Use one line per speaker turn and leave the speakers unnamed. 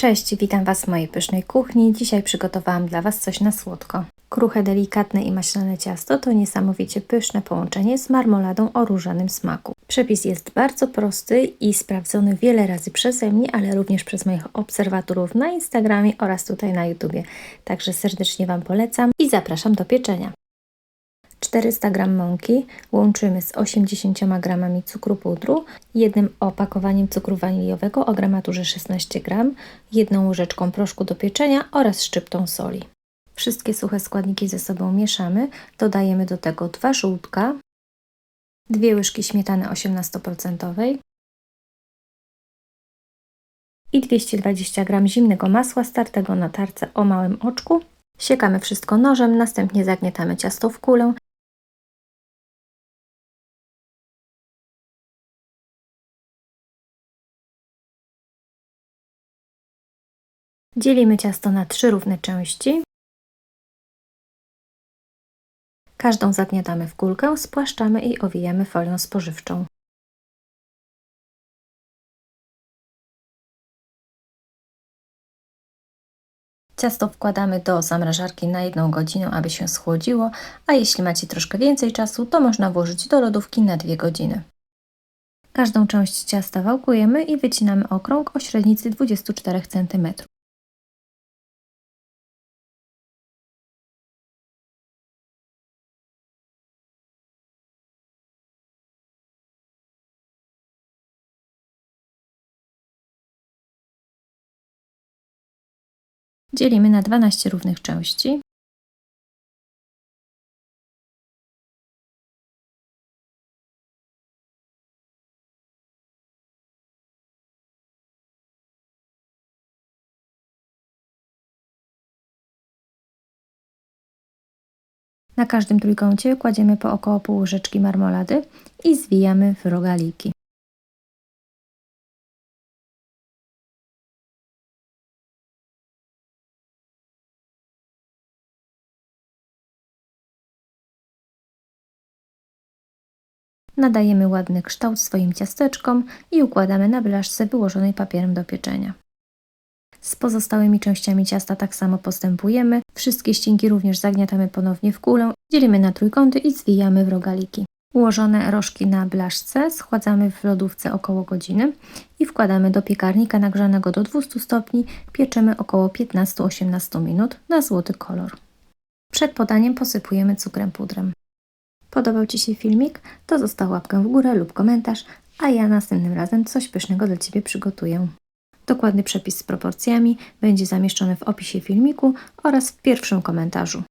Cześć, witam Was w mojej pysznej kuchni. Dzisiaj przygotowałam dla Was coś na słodko. Kruche, delikatne i maślane ciasto to niesamowicie pyszne połączenie z marmoladą o różanym smaku. Przepis jest bardzo prosty i sprawdzony wiele razy przeze mnie, ale również przez moich obserwatorów na Instagramie oraz tutaj na YouTubie. Także serdecznie Wam polecam i zapraszam do pieczenia. 400 g mąki łączymy z 80 g cukru pudru, jednym opakowaniem cukru waniliowego o gramaturze 16 g, jedną łyżeczką proszku do pieczenia oraz szczyptą soli. Wszystkie suche składniki ze sobą mieszamy, dodajemy do tego dwa żółtka, dwie łyżki śmietany 18% i 220 g zimnego masła startego na tarce o małym oczku. Siekamy wszystko nożem, następnie zagniatamy ciasto w kulę Dzielimy ciasto na trzy równe części. Każdą zagniatamy w kulkę, spłaszczamy i owijamy folią spożywczą. Ciasto wkładamy do zamrażarki na jedną godzinę, aby się schłodziło, a jeśli macie troszkę więcej czasu, to można włożyć do lodówki na dwie godziny. Każdą część ciasta wałkujemy i wycinamy okrąg o średnicy 24 cm. Dzielimy na 12 równych części. Na każdym trójkącie kładziemy po około pół łyżeczki marmolady i zwijamy w rogaliki. Nadajemy ładny kształt swoim ciasteczkom i układamy na blaszce wyłożonej papierem do pieczenia. Z pozostałymi częściami ciasta tak samo postępujemy. Wszystkie ścinki również zagniatamy ponownie w kulę, dzielimy na trójkąty i zwijamy w rogaliki. Ułożone rożki na blaszce schładzamy w lodówce około godziny i wkładamy do piekarnika nagrzanego do 200 stopni. Pieczemy około 15-18 minut na złoty kolor. Przed podaniem posypujemy cukrem pudrem. Podobał Ci się filmik? To zostaw łapkę w górę lub komentarz, a ja następnym razem coś pysznego dla Ciebie przygotuję. Dokładny przepis z proporcjami będzie zamieszczony w opisie filmiku oraz w pierwszym komentarzu.